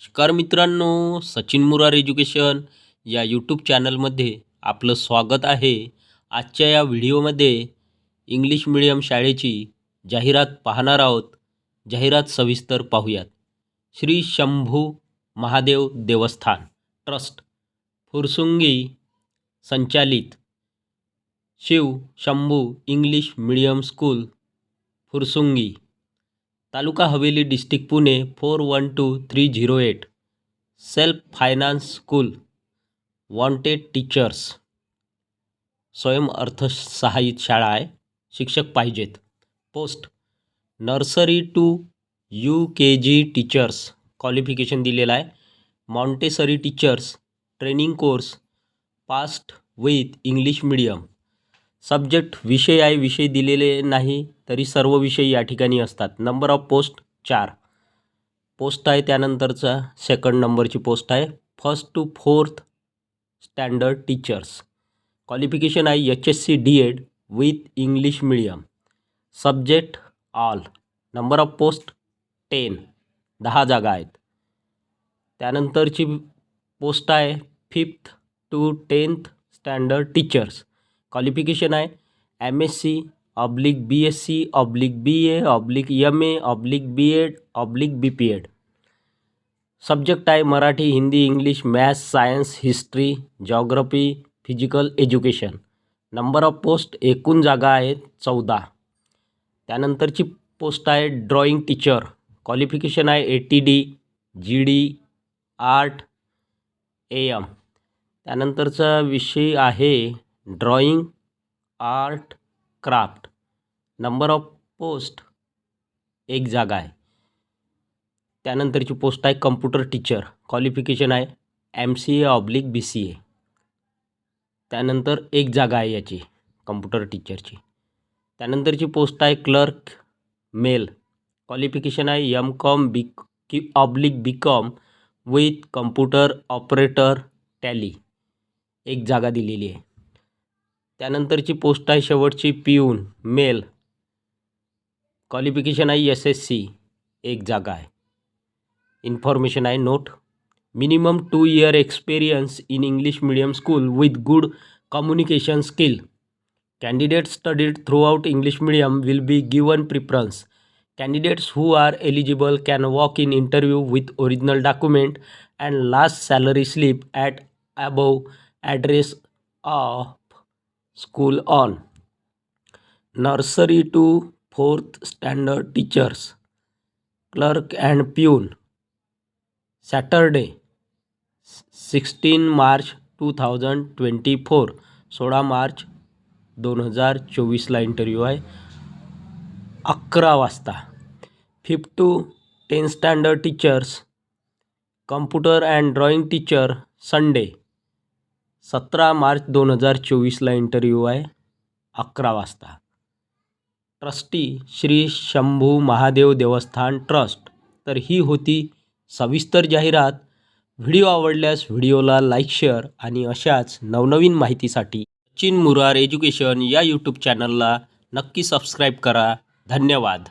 नमस्कार मित्रांनो सचिन मुरार एज्युकेशन या यूट्यूब चॅनलमध्ये आपलं स्वागत आहे. आजच्या या व्हिडिओमध्ये इंग्लिश मिडियम शाळेची जाहिरात पाहणार आहोत. जाहिरात सविस्तर पाहूयात. श्री शंभू महादेव देवस्थान ट्रस्ट फुरसुंगी संचालित Shiv Shambhu English medium school Fursungi. Taluka Haveli district Pune four one two three zero eight. Self finance school. Wanted teachers. स्वयं अर्थसहाय्यित शाळा आहे. शिक्षक पाहिजेत. Post. Nursery to U K G teachers. Qualification दिलेलं आहे. Montessori teachers. Training course. Passed with English medium. Subject विषय आहे विषय दिलेले नाही तरी सर्व विषय या ठिकाणी असतात. नंबर ऑफ पोस्ट चार. पोस्ट आहे त्यानंतरचा सेकंड नंबरची पोस्ट आहे. First to fourth standard teachers qualification आहे H S C D Ed with English medium subject all number of post ten दहा जागा आहेत. त्यानंतरची पोस्ट आहे fifth to tenth standard teachers qualification आहे. M S C oblique B S C oblique B A oblique M A oblique B Ed oblique B P Ed subject आहे Marathi Hindi English maths science history geography physical education number of post एकूण जागा आहेत चौदा. त्यानंतरची post आहे drawing teacher qualification आहे A T D G D art A M त्यानंतरचा विषय आहे drawing art craft. Number of post एक जागा आहे. त्यानंतरची पोस्ट आहे कम्प्युटर टीचर. क्वालिफिकेशन आहे M C A oblique B C A त्यानंतर एक जागा आहे याची कम्प्युटर टीचरची. त्यानंतरची पोस्ट आहे क्लर्क मेल. क्वालिफिकेशन आहे एम कॉम बी की oblique B Com with computer operator Tally एक जागा दिलेली आहे. त्यानंतरची पोस्ट आहे शेवटची पिऊन मेल. क्वालिफिकेशन आहे एस एस सी एक जागा आहे. इन्फॉर्मेशन आहे note minimum two year experience in English medium school with good communication skill candidate studied throughout English medium will be given preference candidates who are eligible can walk in interview with original document and last salary slip at above address of school on. Nursery to fourth standard teachers. Clerk and peon. Saturday sixteen March two thousand twenty four. सोळा मार्च दोन हजार चोवीसला interview आहे. अकरा वाजता. Fifth to ten standard teachers computer and drawing teacher Sunday सतरा मार्च दोन हजार चोवीसला इंटरव्ह्यू आहे. अकरा वाजता. ट्रस्टी श्री शंभू महादेव देवस्थान ट्रस्ट. तर ही होती सविस्तर जाहिरात. व्हिडिओ आवडल्यास व्हिडिओला लाईक शेअर आणि अशाच नवनवीन माहितीसाठी सचिन मुरार एज्युकेशन या यूट्यूब चॅनलला नक्की सबस्क्राईब करा. धन्यवाद.